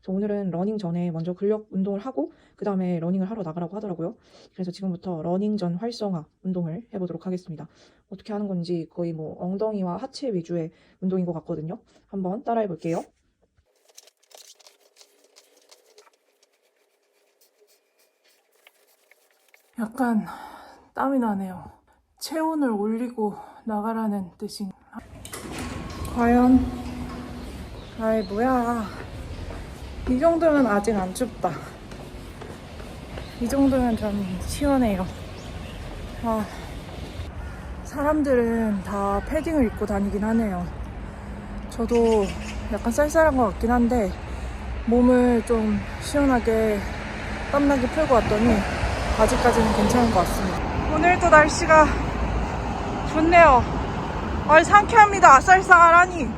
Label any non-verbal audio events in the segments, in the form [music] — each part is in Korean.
그래서 오늘은 러닝 전에 먼저 근력 운동을 하고 그 다음에 러닝을 하러 나가라고 하더라고요. 그래서 지금부터 러닝 전 활성화 운동을 해보도록 하겠습니다. 어떻게 하는 건지 거의 뭐 엉덩이와 하체 위주의 운동인 것 같거든요. 한번 따라해 볼게요. 약간 땀이 나네요. 체온을 올리고 나가라는 뜻인. 과연 아이 뭐야 이 정도면 아직 안 춥다. 이 정도면 좀 시원해요. 아 사람들은 다 패딩을 입고 다니긴 하네요. 저도 약간 쌀쌀한 것 같긴 한데 몸을 좀 시원하게 땀나게 풀고 왔더니 아직까지는 괜찮은 것 같습니다. 오늘도 날씨가 좋네요. 아, 상쾌합니다. 쌀쌀하니.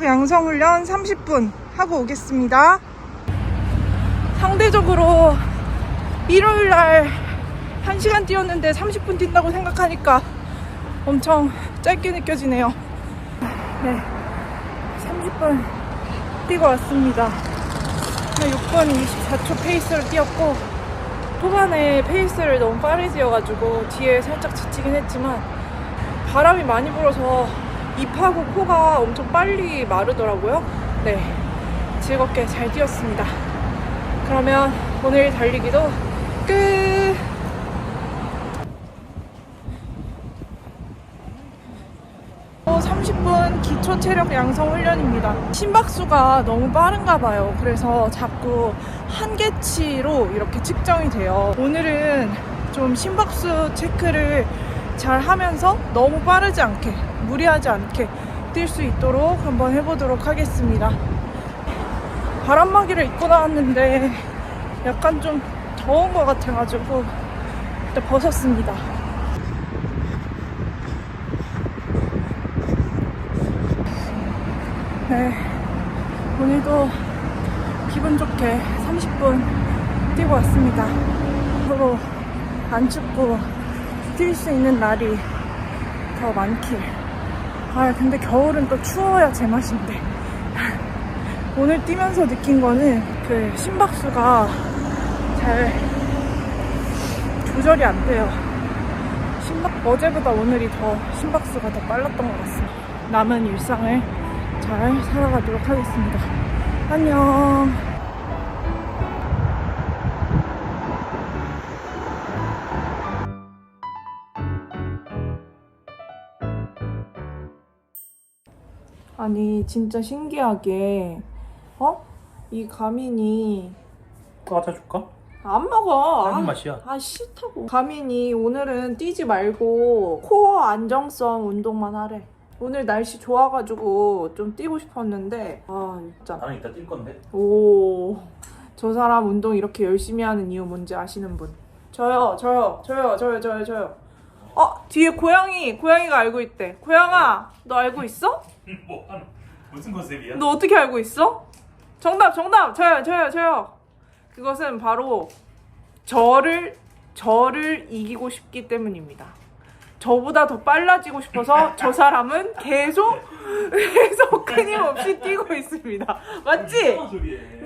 [laughs] 양성훈련 30분 하고 오겠습니다. 상대적으로 일요일 날 1시간 뛰었는데 30분 뛴다고 생각하니까 엄청 짧게 느껴지네요. 네. 30분 뛰고 왔습니다. 6분 24초 페이스로 뛰었고 초반에 페이스를 너무 빠르게 뛰어가지고 뒤에 살짝 지치긴 했지만 바람이 많이 불어서 입하고 코가 엄청 빨리 마르더라고요. 네, 즐겁게 잘 뛰었습니다. 그러면 오늘 달리기도 끝! 어, 30분 기초 체력 양성 훈련입니다. 심박수가 너무 빠른가 봐요. 그래서 자꾸 한계치로 이렇게 측정이 돼요. 오늘은 좀 심박수 체크를 잘 하면서 너무 빠르지 않게, 무리하지 않게 뛸 수 있도록 한번 해보도록 하겠습니다. 바람막이를 입고 나왔는데 약간 좀 더운 것 같아가지고 일단 벗었습니다. 네, 오늘도 기분 좋게 30분 뛰고 왔습니다. 서로 안 춥고 뛸 수 있는 날이 더 많길. 아, 근데 겨울은 또 추워야 제맛인데. 오늘 뛰면서 느낀 거는 그 심박수가 잘 조절이 안 돼요. 심박, 어제보다 오늘이 더 심박수가 더 빨랐던 것 같습니다. 남은 일상을 잘 살아가도록 하겠습니다. 안녕. 아니 진짜 신기하게 어? 이 가민이 갖다 줄까? 안 먹어. 다른 아, 맛이야. 아 싫다고. 가민이 오늘은 뛰지 말고 코어 안정성 운동만 하래. 오늘 날씨 좋아가지고 좀 뛰고 싶었는데 아 진짜 나는 이따 뛸 건데. 오, 저 사람 운동 이렇게 열심히 하는 이유 뭔지 아시는 분? 저요, 저요, 저요, 저요, 저요, 저요. 어, 뒤에 고양이, 고양이가 알고 있대. 고양아, 너 알고 있어? 뭐 하는 무슨 컨셉이야? 너 어떻게 알고 있어? 정답, 정답, 저요, 저요, 저요. 그것은 바로 저를, 저를 이기고 싶기 때문입니다. 저보다 더 빨라지고 싶어서 저 사람은 계속, 계속 끊임없이 뛰고 있습니다. 맞지?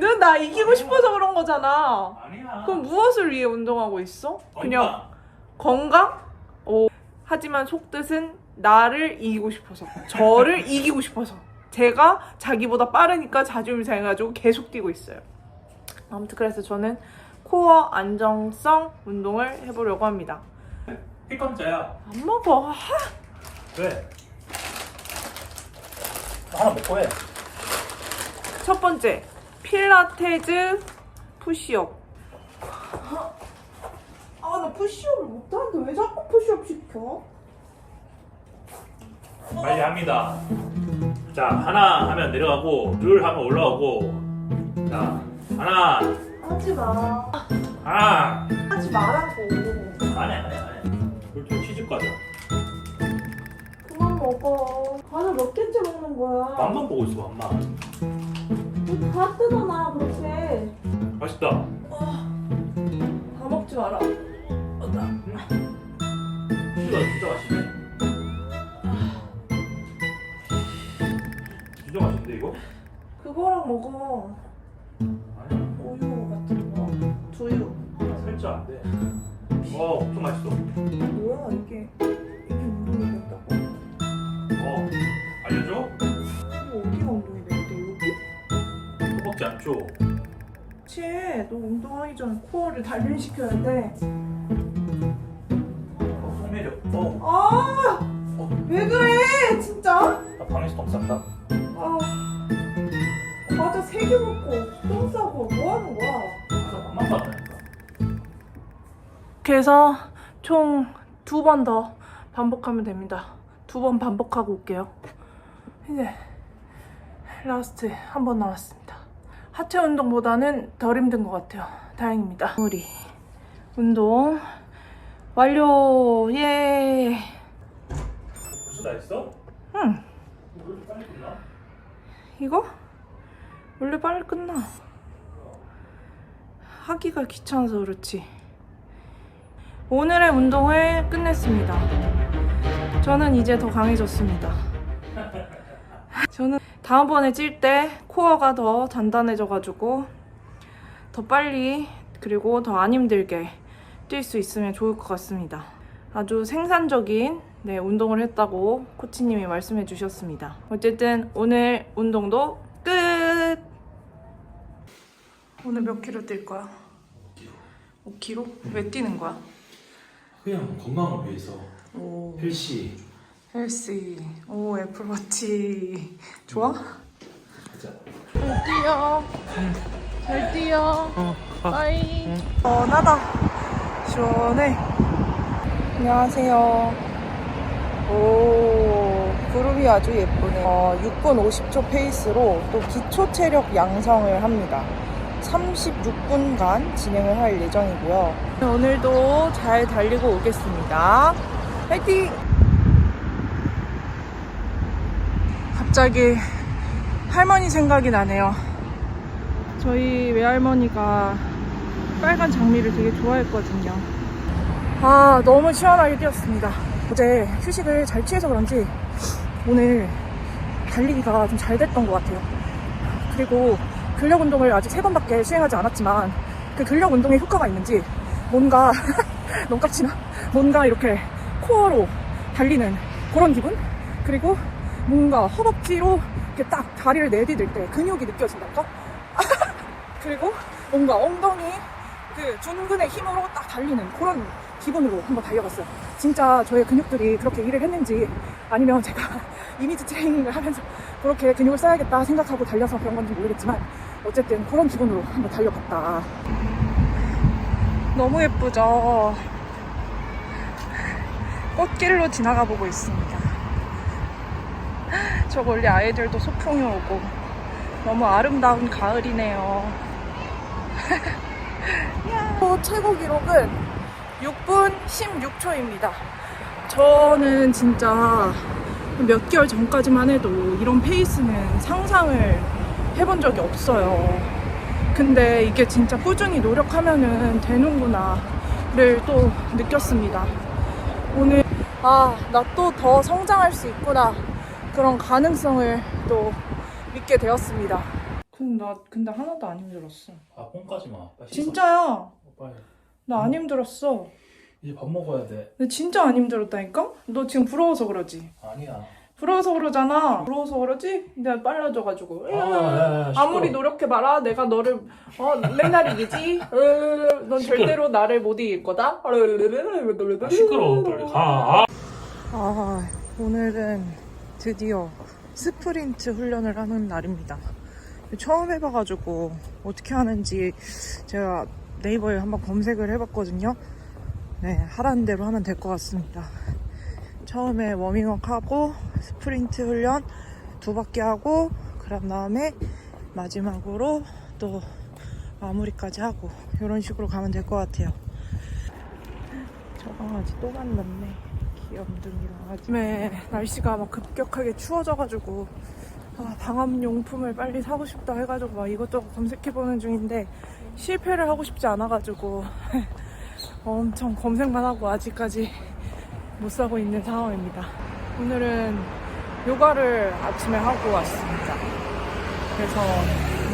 넌 나 이기고 싶어서 그런 거잖아. 아니야. 그럼 무엇을 위해 운동하고 있어? 그냥 건강. 건강? 오. 하지만 속뜻은 나를 이기고 싶어서. 저를 이기고 싶어서. 제가 자기보다 빠르니까 자존심 상해가지고 계속 뛰고 있어요. 아무튼 그래서 저는 코어 안정성 운동을 해보려고 합니다. 피건자야. 안 먹어. 하! 왜? 하나 먹고 해. 첫 번째, 필라테즈 푸시업. 아, 나 푸시업을 못하는데 왜 자꾸 푸시업 시켜? 빨리 합니다. 자 하나 하면 내려가고 둘 하면 올라오고. 자 하나 하지 마. 하나. 하지 말라고. 안해 안해 안해. 둘둘 치즈 과자. 그만 먹어. 과자 몇 개째 먹는 거야? 맛만 보고 있어 맛만. 다 뜯어놔, 그렇게. 맛있다. 다 먹지 마라. 어, 나. 치즈가 진짜 맛있네. 맛있는데 이거? 그거랑 먹어. 아니 우유 같은 거. 두유. 살짝 안 돼. 어 엄청 맛있어. 뭐야 이게 이게 운동이 된다고? 어 알려줘? 이거 어디가 운동이 되는데 여기? 허벅지 안쪽. 그치 너 운동하기 전에 코어를 단련시켜야 돼. 어, 속내려. 어. 아! 어. 왜 그래 진짜? 나 방에서 똥 쌌다. 아 개 먹고 똥 싸고 뭐 하는 거야? 그래서 밥만 봤다니까. 그래서 총 두 번 더 반복하면 됩니다. 두 번 반복하고 올게요. 이제 라스트 한 번 남았습니다. 하체 운동보다는 덜 힘든 것 같아요. 다행입니다. 우리 운동 완료. 예. 벌써 다 했어? 응. 왜 이렇게 빨리 끝나? 이거 원래 빨리 끝나. 하기가 귀찮아서 그렇지. 오늘의 운동을 끝냈습니다. 저는 이제 더 강해졌습니다. 저는 다음번에 찔 때 코어가 더 단단해져가지고 더 빨리 그리고 더 안 힘들게 뛸 수 있으면 좋을 것 같습니다. 아주 생산적인 네, 운동을 했다고 코치님이 말씀해 주셨습니다. 어쨌든 오늘 운동도 끝! 오늘 몇 킬로 뛸 거야? 5킬로? 왜 뛰는 거야? 그냥 건강을 위해서 오, 헬시 헬시. 오, 애플워치. 좋아? 가자. 잘 뛰어. 잘 뛰어. 빠이. 시원하다. 시원해. 안녕하세요. 오, 구름이 아주 예쁘네. 어, 6분 50초 페이스로 또 기초 체력 양성을 합니다. 36분간 진행을 할 예정이고요. 오늘도 잘 달리고 오겠습니다. 화이팅! 갑자기 할머니 생각이 나네요. 저희 외할머니가 빨간 장미를 되게 좋아했거든요. 아, 너무 시원하게 뛰었습니다. 어제 휴식을 잘 취해서 그런지 오늘 달리기가 좀 잘 됐던 것 같아요. 그리고 근력 운동을 아직 세 번밖에 수행하지 않았지만 그 근력 운동의 효과가 있는지 뭔가 [laughs] 너깝지나 뭔가 이렇게 코어로 달리는 그런 기분? 그리고 뭔가 허벅지로 이렇게 딱 다리를 내디딜 때 근육이 느껴진달까? [laughs] 그리고 뭔가 엉덩이 그 둔근의 힘으로 딱 달리는 그런 기분으로 한번 달려봤어요. 진짜 저의 근육들이 그렇게 일을 했는지 아니면 제가 [laughs] 이미지 트레이닝을 하면서 그렇게 근육을 써야겠다 생각하고 달려서 그런 건지 모르겠지만 어쨌든 그런 기분으로 한번 달려봤다. 너무 예쁘죠? 꽃길로 지나가 보고 있습니다. 저 멀리 아이들도 소풍이 오고 너무 아름다운 가을이네요. 최고 기록은 6분 16초입니다. 저는 진짜 몇 개월 전까지만 해도 이런 페이스는 상상을 해본 적이 없어요. 근데 이게 진짜 꾸준히 노력하면은 되는구나를 또 느꼈습니다. 오늘 아, 나 또 더 성장할 수 있구나. 그런 가능성을 또 믿게 되었습니다. 근데 나 근데 하나도 안 힘들었어. 아 뽕까지 마. 빨리 씻어. 진짜야. 어, 빨리. 나 안 힘들었어. 이제 밥 먹어야 돼. 근데 진짜 안 힘들었다니까? 너 지금 부러워서 그러지? 아니야. 부러워서 그러잖아. 부러워서 그러지? 내가 빨라져가지고. 아, 야, 야, 아무리 시끄러워. 노력해봐라. 내가 너를 어, 맨날 이기지. 으, 넌 시끄러- 절대로 나를 못 이길 거다. 아, 시끄러워 빨리 가. 아. 아, 오늘은 드디어 스프린트 훈련을 하는 날입니다. 처음 해봐가지고 어떻게 하는지 제가 네이버에 한번 검색을 해봤거든요. 네, 하라는 대로 하면 될 것 같습니다. 처음에 워밍업 하고 스프린트 훈련 두 바퀴 하고 그런 다음에 마지막으로 또 마무리까지 하고 이런 식으로 가면 될 것 같아요. 저 강아지 또 만났네. 귀염둥이 강아지. 네, 날씨가 막 급격하게 추워져가지고 아, 방함용품을 빨리 사고 싶다 해가지고 막 이것저것 검색해보는 중인데 실패를 하고 싶지 않아가지고 [laughs] 엄청 검색만 하고 아직까지 못 사고 있는 상황입니다. 오늘은 요가를 아침에 하고 왔습니다. 그래서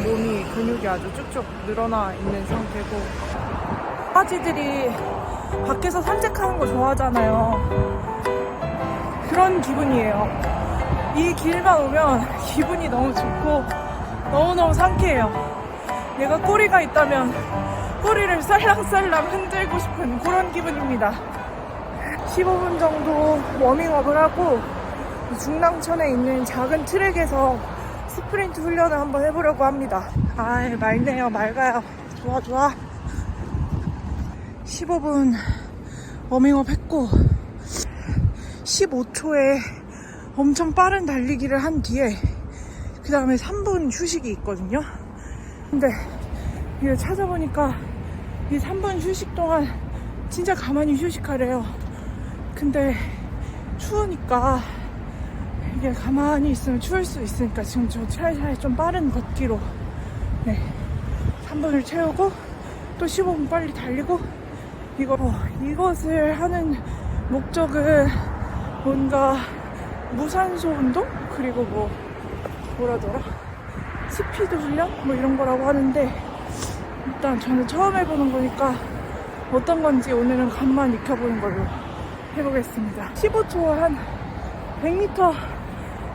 몸이 근육이 아주 쭉쭉 늘어나 있는 상태고 강아지들이 밖에서 산책하는 거 좋아하잖아요. 그런 기분이에요. 이 길만 오면 기분이 너무 좋고 너무너무 상쾌해요. 내가 꼬리가 있다면 꼬리를 살랑살랑 흔들고 싶은 그런 기분입니다. 15분 정도 워밍업을 하고 중랑천에 있는 작은 트랙에서 스프린트 훈련을 한번 해보려고 합니다. 아, 맑네요, 맑아요. 좋아, 좋아. 15분 워밍업 했고 15초에 엄청 빠른 달리기를 한 뒤에 그 다음에 3분 휴식이 있거든요. 근데 이거 찾아보니까 이 3분 휴식 동안 진짜 가만히 휴식하래요. 근데 추우니까 이게 가만히 있으면 추울 수 있으니까 지금 저 차라리 좀 빠른 걷기로 네 3분을 채우고 또 15분 빨리 달리고 이거 이것을 하는 목적은 뭔가 무산소 운동? 그리고 뭐 뭐라더라? 스피드 훈련? 뭐 이런 거라고 하는데 일단 저는 처음 해보는 거니까 어떤 건지 오늘은 간만 익혀보는 걸로 해보겠습니다. 15초 한 100m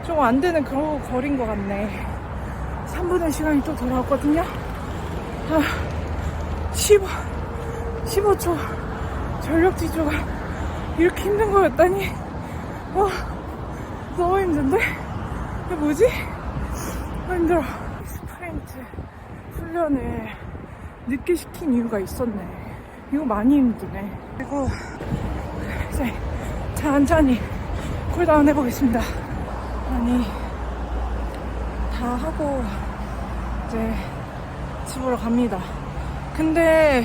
조금 안 되는 그런 거리인 것 같네. 3분의 시간이 또 돌아왔거든요. 아, 15 15초 전력 지주가 이렇게 힘든 거였다니. 와 너무 힘든데? 이게 뭐지? 아, 힘들어. 스프린트 훈련을 늦게 시킨 이유가 있었네. 이거 많이 힘드네. 그리고 이제 천천히 쿨다운 해보겠습니다 아니 다 하고 이제 집으로 갑니다 근데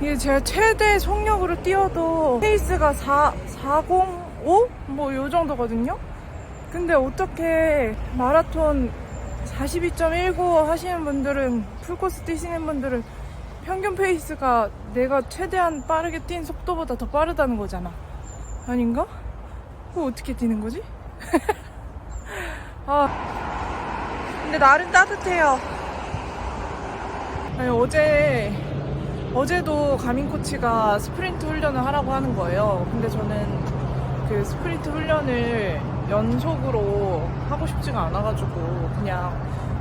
이게 제가 최대 속력으로 뛰어도 페이스가 4, 405? 뭐 요 정도거든요? 근데 어떻게 마라톤 42.19 하시는 분들은 풀코스 뛰시는 분들은 평균 페이스가 내가 최대한 빠르게 뛴 속도보다 더 빠르다는 거잖아. 아닌가? 그거 어떻게 뛰는 거지? [laughs] 아. 근데 날은 따뜻해요. 아니, 어제 어제도 가민 코치가 스프린트 훈련을 하라고 하는 거예요. 근데 저는 그 스프린트 훈련을 연속으로 하고 싶지가 않아가지고 그냥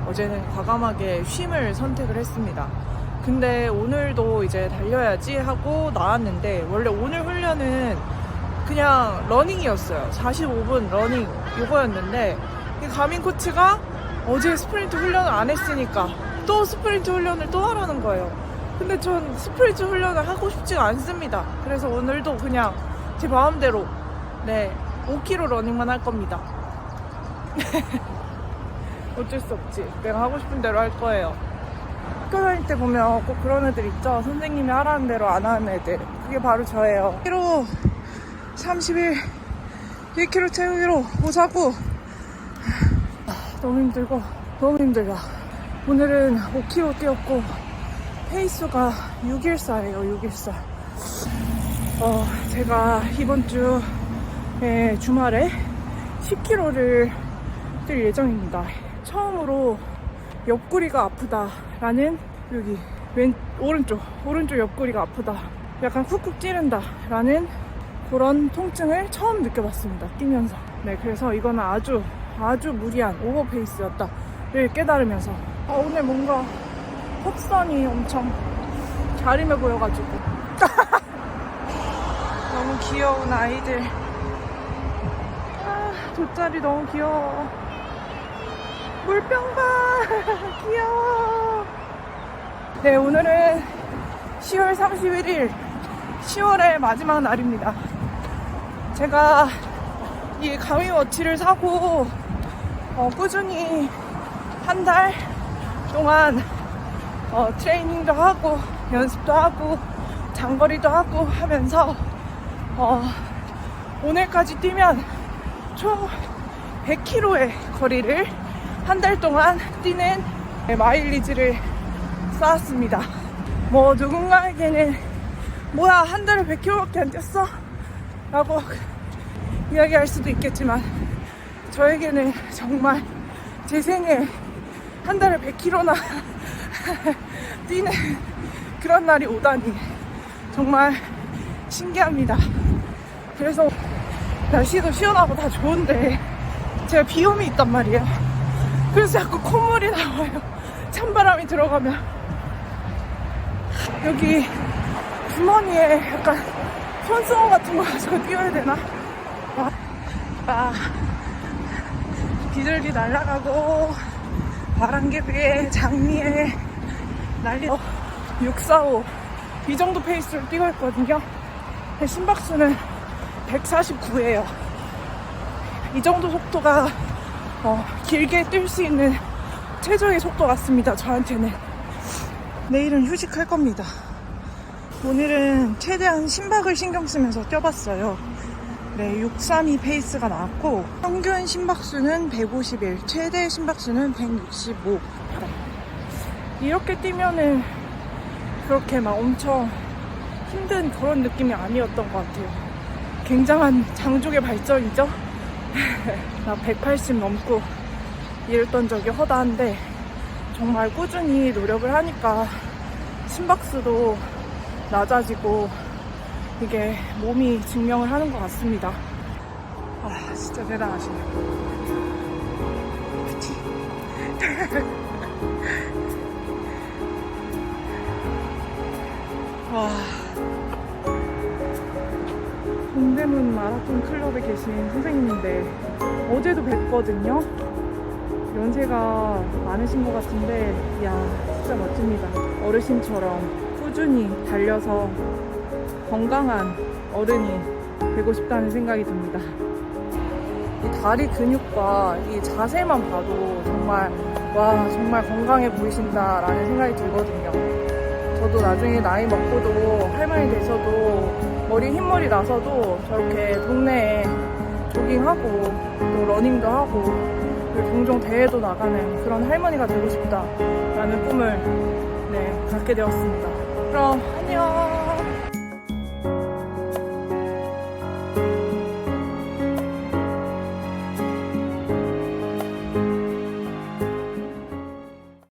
어제는 과감하게 쉼을 선택을 했습니다. 근데 오늘도 이제 달려야지 하고 나왔는데 원래 오늘 훈련은 그냥 러닝이었어요. 45분 러닝 이거였는데 이 가민 코치가 어제 스프린트 훈련을 안 했으니까 또 스프린트 훈련을 또 하라는 거예요. 근데 전 스프린트 훈련을 하고 싶지가 않습니다. 그래서 오늘도 그냥 제 마음대로 네 5km 러닝만 할 겁니다. [laughs] 어쩔 수 없지. 내가 하고 싶은 대로 할 거예요. 학교 다닐 때 보면 꼭 그런 애들 있죠. 선생님이 하라는 대로 안 하는 애들. 그게 바로 저예요. 1km 31, 1km 채우기로 보자고. 너무 힘들고, 너무 힘들다. 오늘은 5km 뛰었고, 페이스가 614예요, 614. 어, 제가 이번 주 에, 주말에 10km를 뛸 예정입니다. 처음으로 옆구리가 아프다라는 여기 왼 오른쪽 오른쪽 옆구리가 아프다. 약간 쿡쿡 찌른다라는 그런 통증을 처음 느껴봤습니다. 뛰면서. 네, 그래서 이거는 아주 아주 무리한 오버 페이스였다를 깨달으면서 아, 오늘 뭔가 턱선이 엄청 자림해 보여가지고 [laughs] 너무 귀여운 아이들. 아, 돗자리 너무 귀여워. 물병 봐! [laughs] 귀여워. 네, 오늘은 10월 31일, 10월의 마지막 날입니다. 제가 이 가위워치를 사고, 어, 꾸준히 한 달 동안 어, 트레이닝도 하고, 연습도 하고, 장거리도 하고 하면서, 어, 오늘까지 뛰면 총 100km의 거리를 한 달 동안 뛰는 마일리지를 쌓았습니다. 뭐 누군가에게는 뭐야 한 달에 100km밖에 안 뛰었어? 라고 이야기할 수도 있겠지만 저에게는 정말 제 생에 한 달에 100km나 [laughs] 뛰는 그런 날이 오다니 정말 신기합니다. 그래서 날씨도 시원하고 다 좋은데 제가 비염이 있단 말이에요. 그래서 자꾸 콧물이 나와요. 찬바람이 들어가면 여기 주머니에 약간 손수건 같은 거 가지고 뛰어야 되나? 아, 아. 비둘기 날아가고 바람개비에 장미에 난리 어, 645 이 정도 페이스로 뛰고 있거든요 근데 심박수는 149예요 이 정도 속도가 어, 길게 뛸 수 있는 최저의 속도 같습니다 저한테는 내일은 휴식할 겁니다 오늘은 최대한 심박을 신경 쓰면서 뛰어봤어요 네, 632 페이스가 나왔고 평균 심박수는 151, 최대 심박수는 165. 이렇게 뛰면은 그렇게 막 엄청 힘든 그런 느낌이 아니었던 것 같아요. 굉장한 장족의 발전이죠. [laughs] 나 180 넘고 이랬던 적이 허다한데 정말 꾸준히 노력을 하니까 심박수도 낮아지고 이게 몸이 증명을 하는 것 같습니다. 아, 진짜 대단하시네요. 그치? [laughs] 와. 마라톤 클럽에 계신 선생님인데 어제도 뵀거든요. 연세가 많으신 것 같은데, 이야, 진짜 멋집니다. 어르신처럼 꾸준히 달려서 건강한 어른이 되고 싶다는 생각이 듭니다. 이 다리 근육과 이 자세만 봐도 정말 와 정말 건강해 보이신다라는 생각이 들거든요. 저도 나중에 나이 먹고도 할머니 돼서도 머리 흰머리 나서도 저렇게 동네에 조깅하고 또 러닝도 하고 종종 대회도 나가는 그런 할머니가 되고 싶다라는 꿈을 네, 갖게 되었습니다. 그럼 안녕.